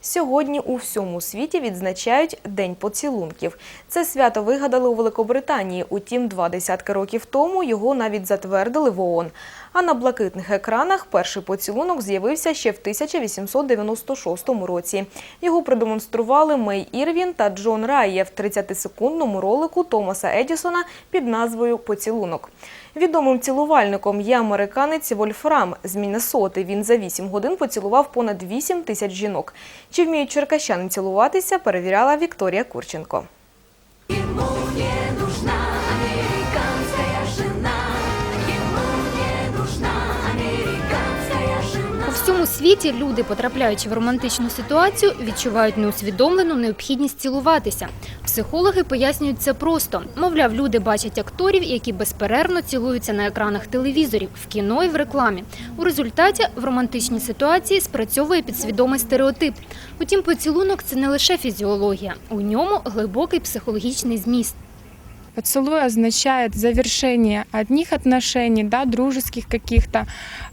Сьогодні у всьому світі відзначають День поцілунків. Це свято вигадали у Великобританії. Утім, два десятки років тому його навіть затвердили в ООН. А на блакитних екранах перший поцілунок з'явився ще в 1896 році. Його продемонстрували Мей Ірвін та Джон Райє в 30-секундному ролику Томаса Едісона під назвою Поцілунок. Відомим цілувальником є американець Вольфрам з Міннесоти. Він за 8 годин поцілував понад 8 тисяч жінок. Чи вміють черкащани цілуватися, перевіряла Вікторія Курченко. Всьому світі люди, потрапляючи в романтичну ситуацію, відчувають неусвідомлену необхідність цілуватися. Психологи пояснюють це просто. Мовляв, люди бачать акторів, які безперервно цілуються на екранах телевізорів, в кіно і в рекламі. У результаті в романтичній ситуації спрацьовує підсвідомий стереотип. Утім, поцілунок це не лише фізіологія, у ньому глибокий психологічний зміст. Поцелуй означает завершение одних отношений, да, дружеских каких-то,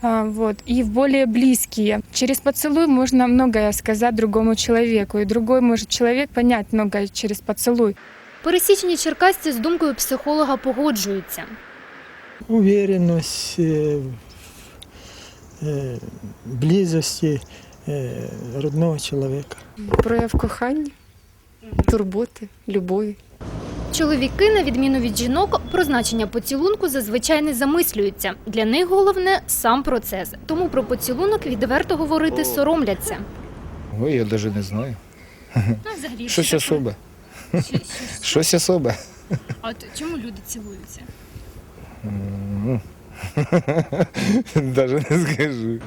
а, вот, и в более близкие. Через поцелуй можно многое сказать другому человеку, и другой может человек понять многое через поцелуй. Пересічні черкасці з думкою психолога погоджуються. уверенность, э, э, близости э, родного человека. прояв кохання, турботи, любові. Чоловіки, на відміну від жінок, про значення поцілунку зазвичай не замислюються. Для них головне сам процес. Тому про поцілунок відверто говорити соромляться. Ой, я навіть не знаю. Ну, взагалі, Щось особе. Щось особе. А от чому люди цілуються? Навіть не скажу.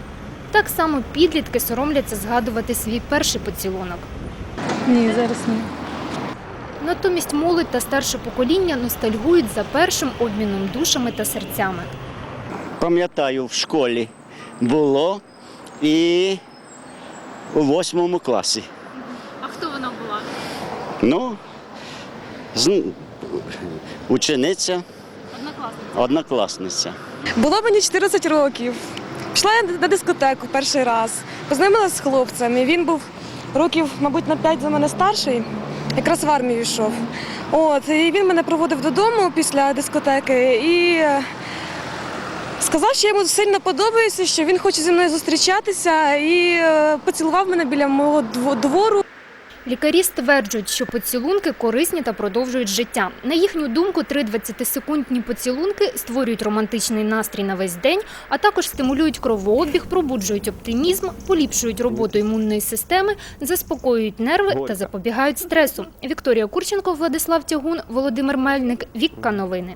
Так само підлітки соромляться згадувати свій перший поцілунок. Ні, зараз ні. Натомість молодь та старше покоління ностальгують за першим обміном душами та серцями. пам'ятаю, в школі було і у восьмому класі. А хто вона була? Ну, з- учениця, Однокласниця. однокласниця. Було мені 14 років. Пішла я на дискотеку перший раз. Познайомилася з хлопцем. І він був років, мабуть, на 5 за мене старший. Якраз в армію йшов. От, і він мене проводив додому після дискотеки і е, сказав, що йому сильно подобаюся, що він хоче зі мною зустрічатися і е, поцілував мене біля мого дво- двору. Лікарі стверджують, що поцілунки корисні та продовжують життя. На їхню думку, три 20-секундні поцілунки створюють романтичний настрій на весь день, а також стимулюють кровообіг, пробуджують оптимізм, поліпшують роботу імунної системи, заспокоюють нерви та запобігають стресу. Вікторія Курченко, Владислав Тягун, Володимир Мельник. Вікка новини.